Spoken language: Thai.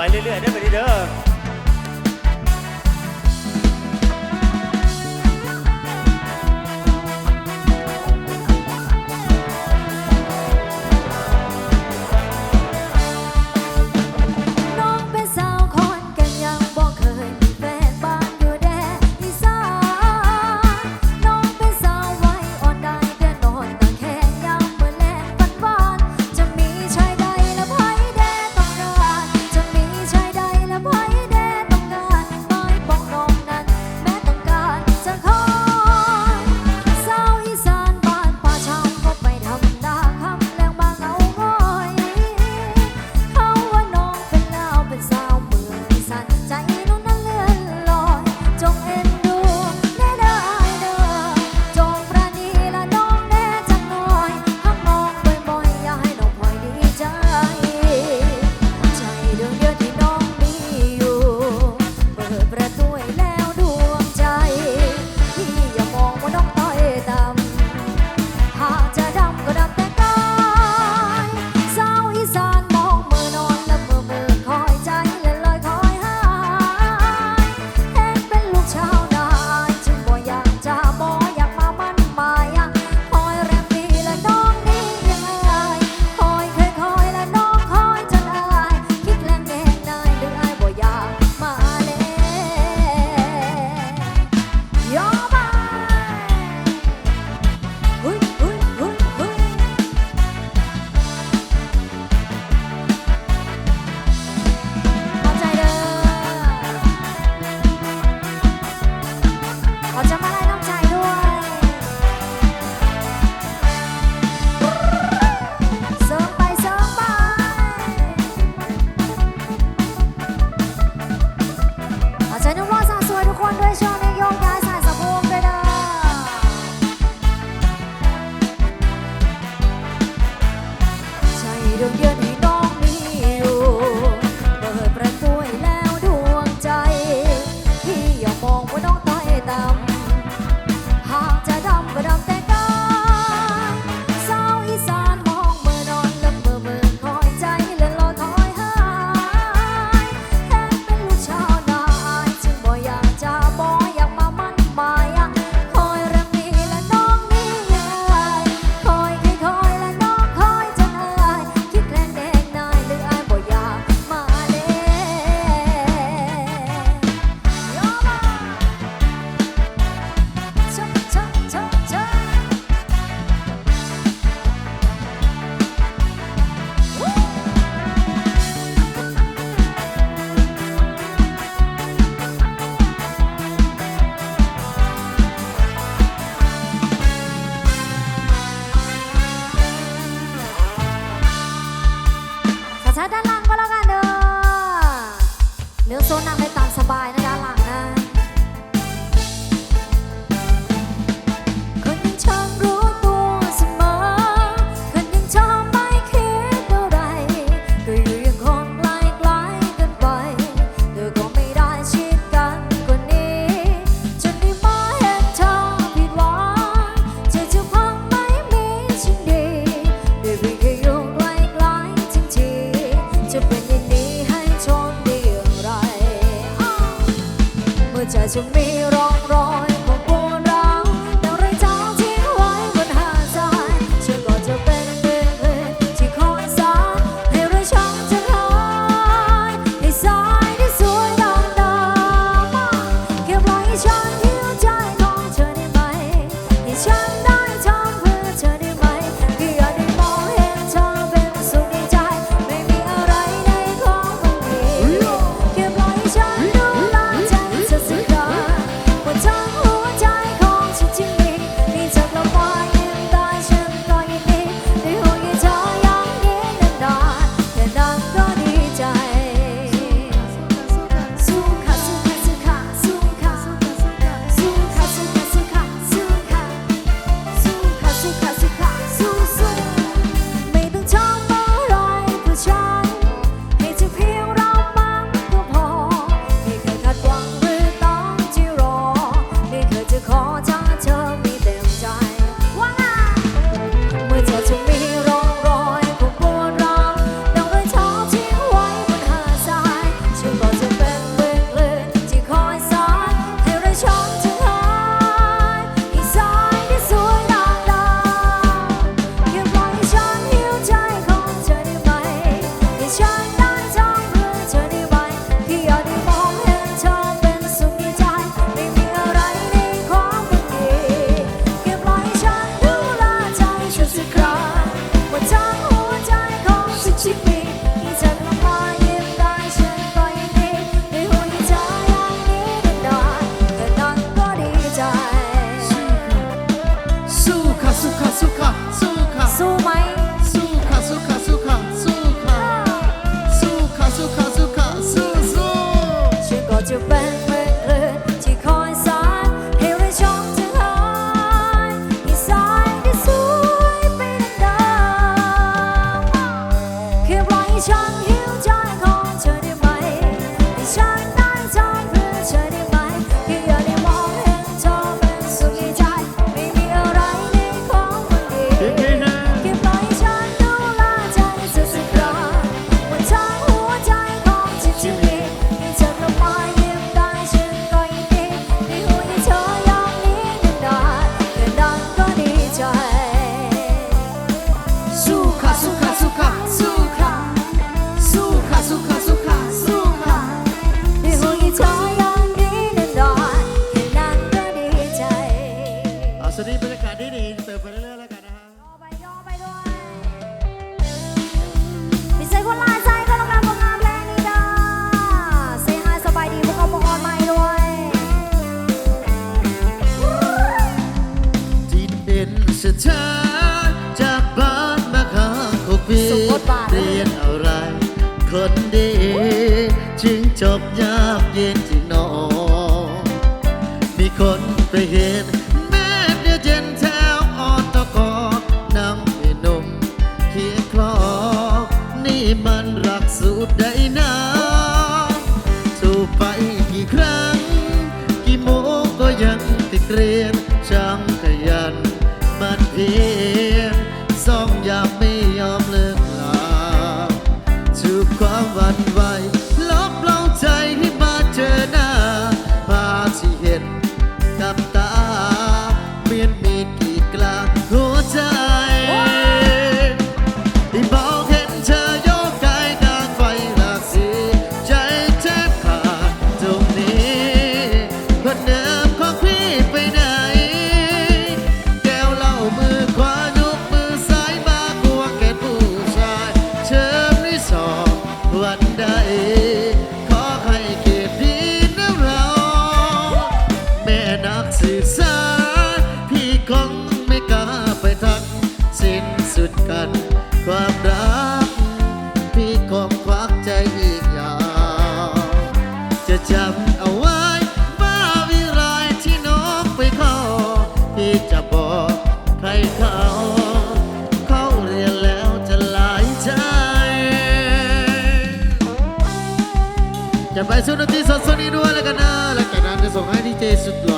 ไปเรื่อยๆได้ไปเด้อ นั่งได้ตามสบายนะด้านหลังนะ ทเรียนอะไร คนดีจึงจบยากเย็นที่นอนมีคนไปเห็น แม่เดือเย็นแถวออตะกอนั่งมีนมเคียคลอนี่มันรักสุดรใดนาสูบไปกี่ครั้ง กี่โมงก็ยังติดเรียนช่างขยันมันเพียงสองยาม สุนที่สดสนิด้วยแล้วกันนะแล้วจากนั้นจะส่งให้ดีเจสุดหล่อ